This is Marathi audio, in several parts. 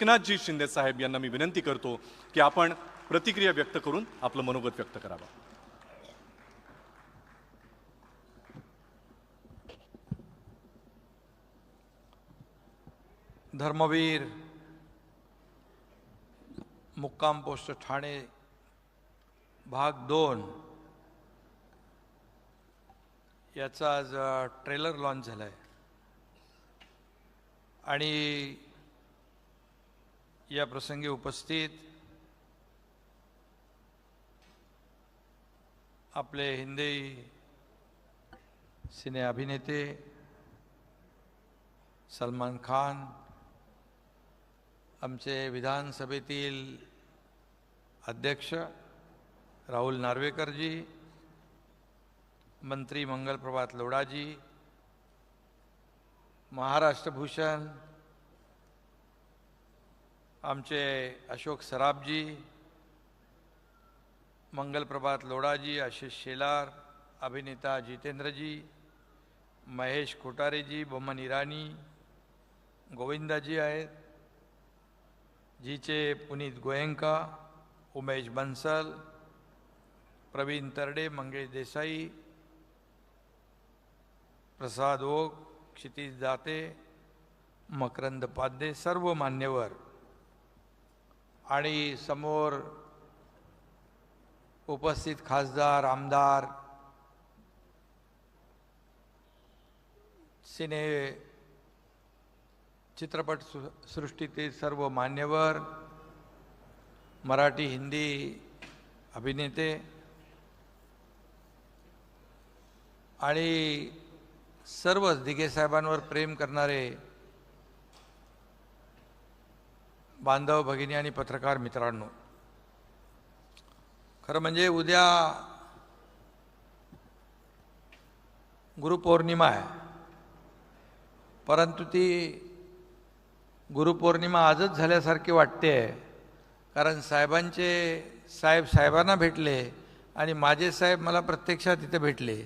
एकनाथजी शिंदे साहेब यांना मी विनंती करतो की आपण प्रतिक्रिया व्यक्त करून आपलं मनोगत व्यक्त करावं. धर्मवीर मुक्काम पोस्ट ठाणे भाग दोन. याचा आज ट्रेलर लॉन्च झाला आहे आणि या प्रसंगी उपस्थित आपले हिंदी सिने अभिनेते सलमान खान आमचे विधानसभेतील अध्यक्ष राहुल नार्वेकरजी मंत्री मंगलप्रभात लोडाजी महाराष्ट्रभूषण आमचे अशोक सराबजी मंगलप्रभात लोडाजी आशिष शेलार अभिनेता जितेंद्रजी महेश कोटारेजी बमन इराणी गोविंदाजी आहेत जीचे पुनीत गोयंका उमेश बन्सल प्रवीण तरडे मंगेश देसाई प्रसाद ओक क्षितिज दाते मकरंद पाध्ये सर्व मान्यवर. आणि समोर उपस्थित खासदार आमदार सिने चित्रपट सृष्टीतील सर्व मान्यवर मराठी हिंदी अभिनेते आणि सर्वच दिघे साहेबांवर प्रेम करणारे बांधव भगिनी आणि पत्रकार मित्रांनो खरं म्हणजे उद्या गुरुपौर्णिमा आहे. परंतु ती गुरुपौर्णिमा आजच झाल्यासारखी वाटते कारण साहेबांचे साहेब साहेबांना भेटले आणि माझे साहेब मला प्रत्यक्षात तिथे भेटले.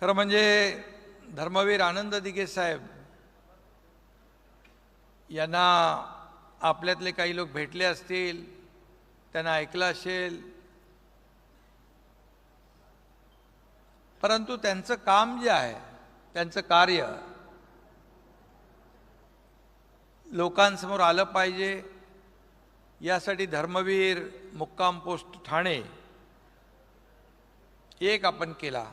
खरं म्हणजे धर्मवीर आनंद दिघे साहेब यांना आपल्यातले काही लोक भेटले असतील त्यांना ऐकलं असेल. परंतु त्यांचं काम जे आहे त्यांचं कार्य लोकांसमोर आलं पाहिजे. यासाठी धर्मवीर मुक्काम पोस्ट ठाणे एक आपण केला.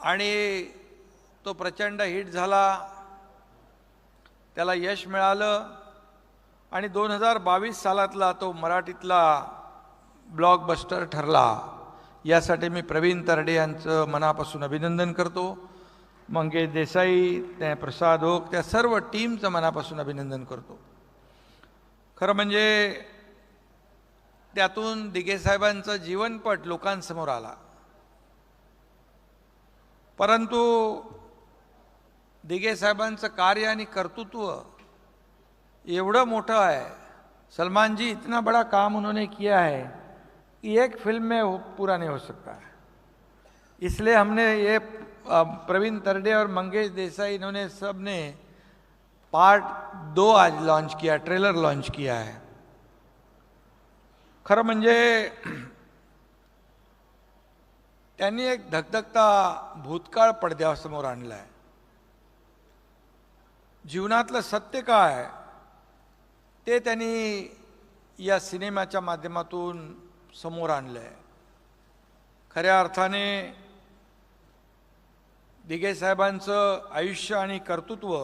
आणि तो प्रचंड हिट झाला. त्याला यश मिळालं आणि दोन हजार बावीस सालातला तो मराठीतला ब्लॉकबस्टर ठरला. यासाठी मी प्रवीण तरडे यांचं मनापासून अभिनंदन करतो. मंगेश देसाई त्या प्रसाद ओक त्या सर्व टीमचं मनापासून अभिनंदन करतो. खरं म्हणजे त्यातून दिघेसाहेबांचं जीवनपट लोकांसमोर आला. परंतु दिघे साहेबांचं कार्य आणि कर्तृत्व एवढं मोठं है सलमान जी इतना बड़ा काम उन्होंने किया है कि एक फिल्म में पूरा नहीं हो सकता है। इसलिए हमने ये प्रवीण तरडे और मंगेश देसाई इन्होंने सब ने पार्ट दो आज लॉन्च किया ट्रेलर लॉन्च किया है। खरं म्हणजे त्यांनी एक धकधकता भूतकाळ पडद्यासमोर आणला आहे जीवनातलं सत्य काय ते त्यांनी या सिनेमाच्या माध्यमातून समोर आणलं आहे खऱ्या अर्थाने दिघे साहेबांचं आयुष्य आणि कर्तृत्व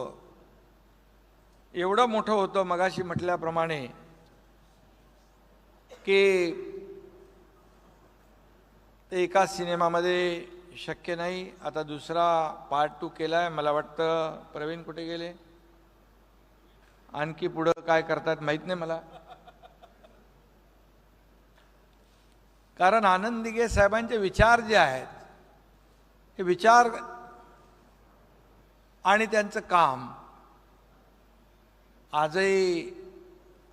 एवढं मोठं होतं मगाशी म्हटल्याप्रमाणे की ते एका सिनेमामध्ये शक्य नाही. आता दुसरा पार्ट टू केला आहे मला वाटतं प्रवीण कुठे गेले? आणखी पुढं काय करतात माहीत नाही मला. कारण आनंद दिघे साहेबांचे विचार जे आहेत हे विचार आणि त्यांचं काम आजही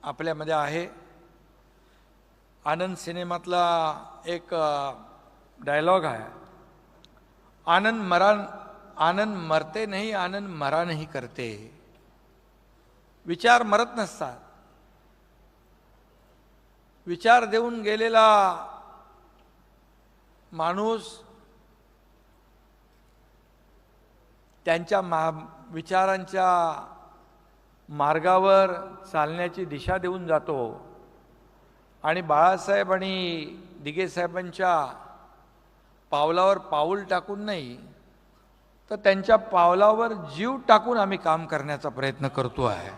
आपल्यामध्ये आहे. आनंद सिनेमातला एक डायलॉग आहे आनंद मरा आनंद मरते नाही आनंद मरा नाही करते। विचार मरत नसतात। विचार देऊन गेलेला माणूस त्यांच्या मा विचारांच्या मार्गावर चालण्याची दिशा देऊन जातो. आणि बाळासाहेब आणि दिगेसाहेबांच्या पावलावर पाऊल टाकून नाही तर त्यांच्या पावलावर जीव टाकून आम्ही काम करण्याचा प्रयत्न करतो आहे.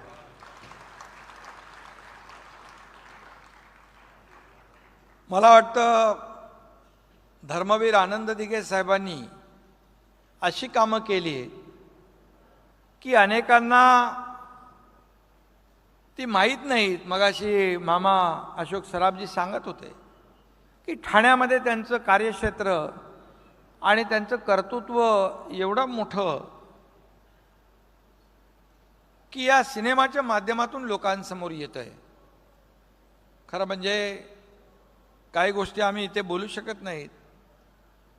मला वाटतं धर्मवीर आनंद दिघे साहेबांनी अशी कामं केली की अनेकांना ती माहीत नाहीत. मगाशी मामा अशोक सराबजी सांगत होते की ठाण्यामध्ये त्यांचं कार्यक्षेत्र आणि त्यांचं कर्तृत्व एवढं मोठं की या सिनेमाच्या माध्यमातून लोकांसमोर येत आहे. खरं म्हणजे काही गोष्टी आम्ही इथे बोलू शकत नाहीत.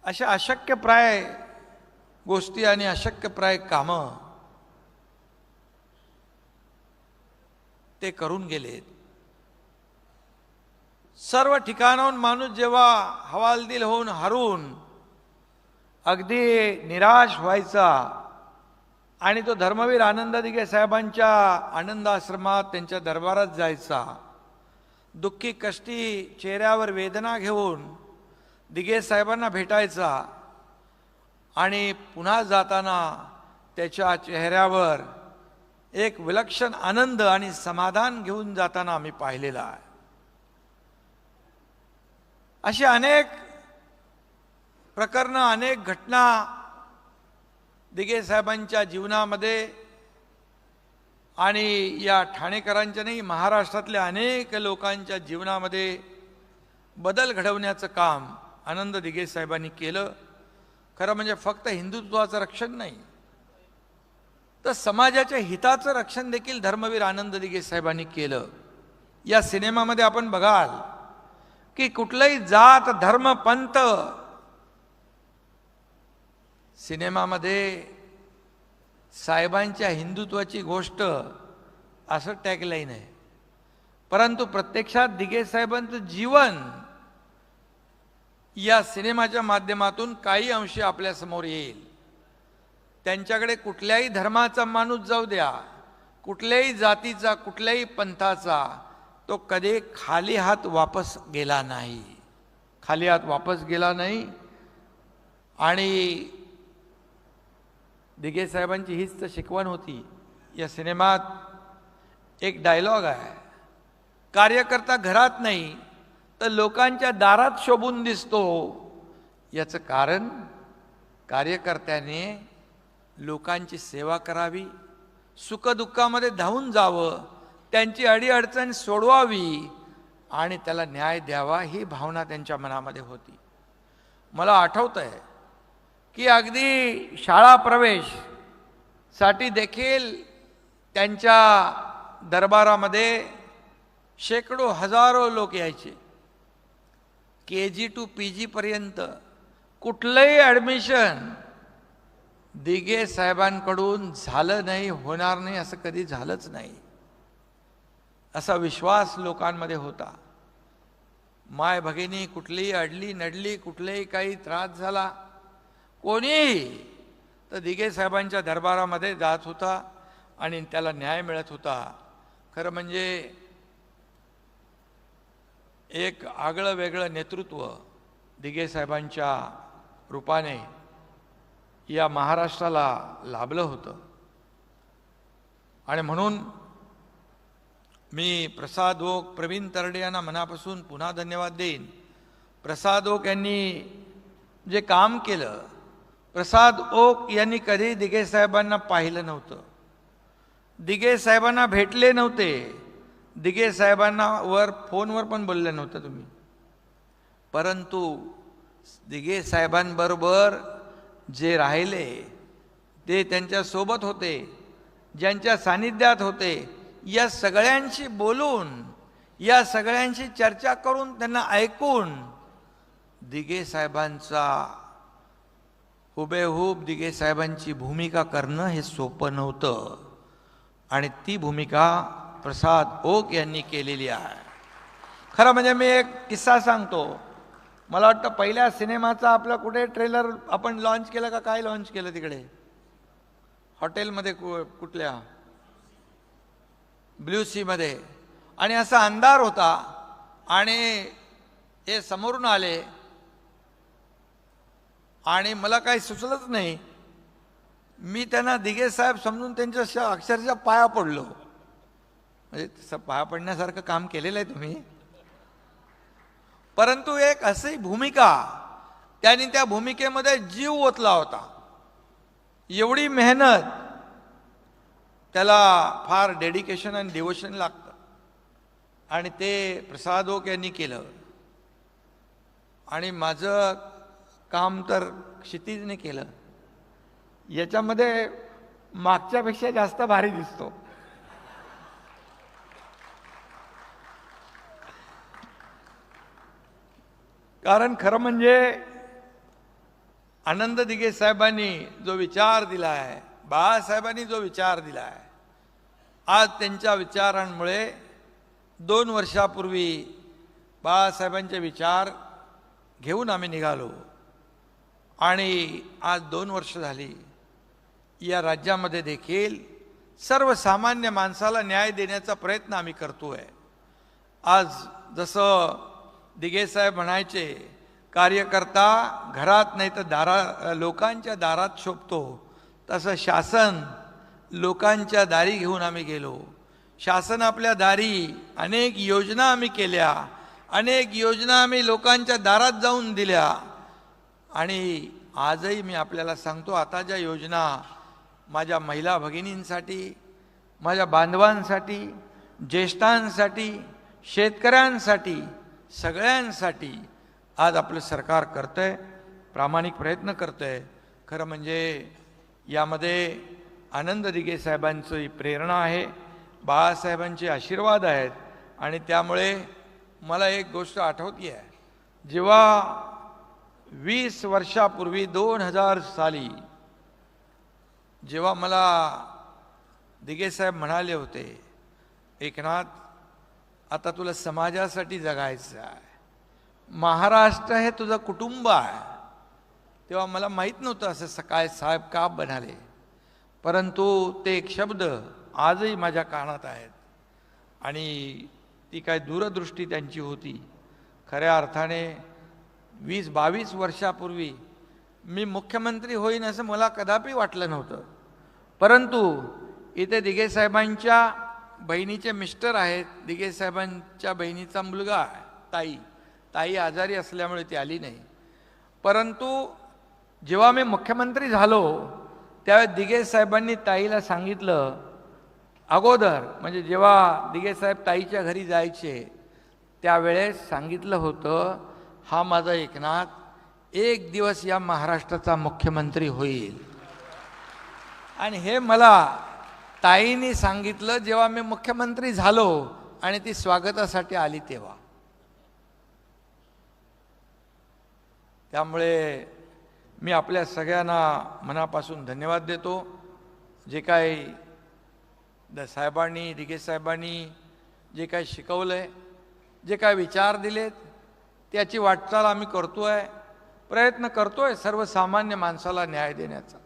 अशा अशक्यप्राय गोष्टी आणि अशक्यप्राय कामं ते करून गेलेत. सर्व ठिकाणाहून माणूस जेव्हा हवालदिल होऊन हरून अगदी निराश व्हायचा आणि तो धर्मवीर आनंद दिगे साहेबांच्या आनंद आश्रमात त्यांच्या दरबारात जायचा दुःखी कष्टी चेहऱ्यावर वेदना घेऊन दिगे साहेबांना भेटायचा आणि पुन्हा जाताना त्याच्या चेहऱ्यावर एक विलक्षण आनंद आणि समाधान घेऊन जाताना आम्ही पाहिलेला आहे. अशी अनेक प्रकरणं अनेक घटना दिगे साहेबांच्या जीवनामध्ये आणि या ठाणेकरांच्या नाही महाराष्ट्रातल्या अनेक लोकांच्या जीवनामध्ये बदल घडवण्याचं काम आनंद दिगे साहेबांनी केलं. खरं म्हणजे फक्त हिंदुत्वाचं रक्षण नाही तर समाजाच्या हिताचं रक्षण देखील धर्मवीर आनंद दिगे साहेबांनी केलं. या सिनेमामध्ये आपण बघाल की कुठलंही जात धर्म पंत सिनेमामध्ये साहेबांच्या हिंदुत्वाची गोष्ट असं टॅगलाईन आहे. परंतु प्रत्यक्षात दिगे साहेबांचं जीवन या सिनेमाच्या माध्यमातून काही अंशी आपल्यासमोर येईल. त्यांच्याकडे कुठल्याही धर्माचा माणूस जाऊ द्या कुठल्याही जातीचा कुठल्याही पंथाचा तो कधी खाली हात वापस गेला नाही. खाली हात वापस गेला नाही. आणि दिगे साहेबांची हीच तर शिकवण होती. या सिनेमात एक डायलॉग आहे. कार्यकर्ता घरात नाही तर लोकांच्या दारात शोभून दिसतो. याचं कारण कार्यकर्त्याने लोकांची सेवा करावी सुखदुःखामध्ये धावून जावं त्यांची अडीअडचण सोडवावी आणि त्याला न्याय द्यावा ही भावना त्यांच्या मनामध्ये होती. मला आठवतं आहे की अगदी शाळा प्रवेशसाठी देखील त्यांच्या दरबारामध्ये शेकडो हजारो लोक यायचे. के जी टू पी जीपर्यंत कुठलंही ॲडमिशन दिगे साहेबांकडून झालं नाही होणार नाही असं कधी झालंच नाही. असा विश्वास लोकांमध्ये होता. माय भगिनी कुठलीही अडली नडली कुठलेही काही त्रास झाला कोणीही तर दिगे साहेबांच्या दरबारामध्ये जात होता आणि त्याला न्याय मिळत होता. खरं म्हणजे एक आगळं वेगळं नेतृत्व दिगे साहेबांच्या रूपाने या महाराष्ट्राला लाभलं होतं. आणि म्हणून मी प्रसाद ओक प्रवीण तरडे यांना मनापासून पुन्हा धन्यवाद देईन. प्रसाद ओक यांनी जे काम केलं प्रसाद ओक यांनी कधी दिगे साहेबांना पाहिलं नव्हतं. दिगे साहेबांना भेटले नव्हते. दिगे साहेबांना वर फोनवर पण बोलले नव्हतं तुम्ही. परंतु दिगे साहेबांबरोबर जे राहिले ते त्यांच्यासोबत होते ज्यांच्या सानिध्यात होते या सगळ्यांशी बोलून या सगळ्यांशी चर्चा करून त्यांना ऐकून दिगे साहेबांचा हुबेहूब दिगे साहेबांची भूमिका करणं हे सोपं नव्हतं. आणि ती भूमिका प्रसाद ओक यांनी केलेली आहे. खरं म्हणजे मी एक किस्सा सांगतो. मला वाटतं पहिल्या सिनेमाचा आपला कुठे ट्रेलर आपण लॉन्च केलं का काय लॉन्च केलं तिकडे? हॉटेलमध्ये कु कुठल्या? ब्ल्यू सीमध्ये. आणि असा अंधार होता आणि हे समोरून आले. आणि मला काही सुचलंच नाही. मी त्यांना दिघे साहेब समजून त्यांच्या श- अक्षरशः पाया पडलो. म्हणजे तसं पाया पडण्यासारखं काम केलेलं आहे तुम्ही. परंतु एक अशी भूमिका त्यांनी त्या भूमिकेमध्ये जीव ओतला होता. एवढी मेहनत त्याला फार डेडिकेशन आणि डिवोशन लागतं. आणि ते प्रसाद ओक यांनी केलं. आणि माझं काम तर क्षितिजने केलं. याच्यामध्ये मागच्यापेक्षा जास्त भारी दिसतो. कारण खरं म्हणजे आनंद दिगे साहेबांनी जो विचार दिला आहे बाळासाहेबांनी जो विचार दिला आहे आज त्यांच्या विचारांमुळे दोन वर्षापूर्वी बाळासाहेबांचे विचार घेऊन आम्ही निघालो. आणि आज दोन वर्ष झाली. या राज्यामध्ये देखील सर्वसामान्य माणसाला न्याय देण्याचा प्रयत्न आम्ही करतो आहे आज जसं दिगेसाहेब म्हणायचे कार्यकर्ता घरात नाही तर दारा लोकांच्या दारात शोभतो. तसं शासन लोकांच्या दारी घेऊन आम्ही गेलो. शासन आपल्या दारी अनेक योजना आम्ही केल्या अनेक योजना आम्ही लोकांच्या दारात जाऊन दिल्या. आणि आजही मी आपल्याला सांगतो आता ज्या योजना माझ्या महिला भगिनींसाठी माझ्या बांधवांसाठी ज्येष्ठांसाठी शेतकऱ्यांसाठी सगळ्यांसाठी आज आपलं सरकार करतंय प्रामाणिक प्रयत्न करतंय. खरं म्हणजे यामध्ये आनंद दिघे साहेबांची प्रेरणा आहे बाळासाहेबांचे आशीर्वाद आहेत आणि त्यामुळे मला एक गोष्ट आठवती आहे जेव्हा वीस वर्षापूर्वी दोन हजार साली जेव्हा मला दिगेसाहेब म्हणाले होते एकनाथ आता तुला समाजासाठी जगायचं आहे. महाराष्ट्र हे तुझं कुटुंब आहे. तेव्हा मला माहीत नव्हतं असं सकाळ साहेब का बनाले परंतु ते एक शब्द आजही माझ्या कानात आहेत. आणि ती काय दूरदृष्टी त्यांची होती. खऱ्या अर्थाने वीस बावीस वर्षापूर्वी मी मुख्यमंत्री होईन असं मला कदापि वाटलं नव्हतं. परंतु इथे दिगे साहेबांच्या बहिणीचे मिस्टर आहेत. दिगे साहेबांच्या बहिणीचा मुलगा आहे ताई. ताई आजारी असल्यामुळे ती आली नाही. परंतु जेव्हा मी मुख्यमंत्री झालो त्यावेळेस दिगे साहेबांनी ताईला सांगितलं अगोदर म्हणजे जेव्हा दिगे साहेब ताईच्या घरी जायचे त्यावेळेस सांगितलं होतं हा माझा एकनाथ एक दिवस या महाराष्ट्राचा मुख्यमंत्री होईल. आणि हे मला ताईने सांगितलं जेव्हा मी मुख्यमंत्री झालो आणि ती स्वागतासाठी आली तेव्हा. त्यामुळे मी आपल्या सगळ्यांना मनापासून धन्यवाद देतो. जे काही द साहेबांनी दिगे साहेबांनी जे काही शिकवलं आहे जे काय विचार दिलेत त्याची वाटचाल आम्ही करतो आहे प्रयत्न करतो आहे सर्वसामान्य माणसाला न्याय देण्याचा.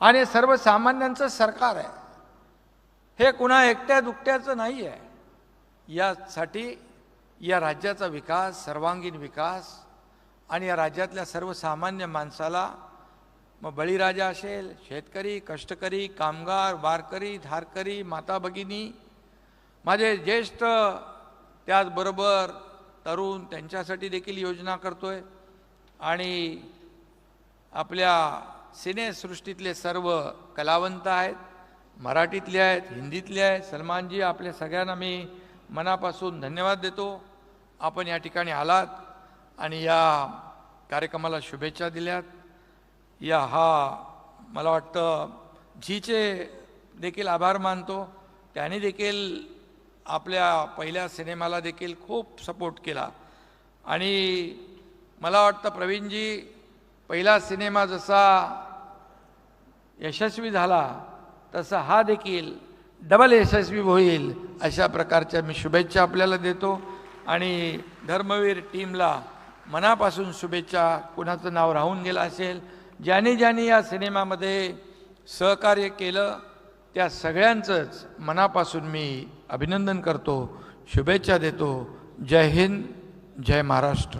आणि सर्वसामान्यांचं सरकार आहे. हे कुणा एकट्या दुकट्याचं नाही आहे यासाठी या राज्याचा विकास सर्वांगीण विकास आणि या राज्यातल्या सर्वसामान्य माणसाला मग बळीराजा असेल शेतकरी कष्टकरी कामगार वारकरी धारकरी माता भगिनी माझे ज्येष्ठ त्याचबरोबर तरुण त्यांच्यासाठी देखील योजना करतो आहे आणि आपल्या सिनेसृष्टीतले सर्व कलावंत आहेत मराठीतले आहेत हिंदीतले आहेत. सलमानजी आपल्या सगळ्यांना मी मनापासून धन्यवाद देतो. आपण या ठिकाणी आलात. आणि या कार्यक्रमाला शुभेच्छा दिल्यात. या हा मला वाटतं झीचे देखील आभार मानतो. त्याने देखील आपल्या पहिल्या सिनेमाला देखील खूप सपोर्ट केला. आणि मला वाटतं प्रवीणजी पहिला सिनेमा जसा यशस्वी झाला तसा हा देखील डबल यशस्वी होईल अशा प्रकारच्या मी शुभेच्छा आपल्याला देतो. आणि धर्मवीर टीमला मनापासून शुभेच्छा. कुणाचं नाव राहून गेलं असेल ज्याने ज्याने या सिनेमामध्ये सहकार्य केलं त्या सगळ्यांचंच मनापासून मी अभिनंदन करतो शुभेच्छा देतो. जय हिंद जय महाराष्ट्र.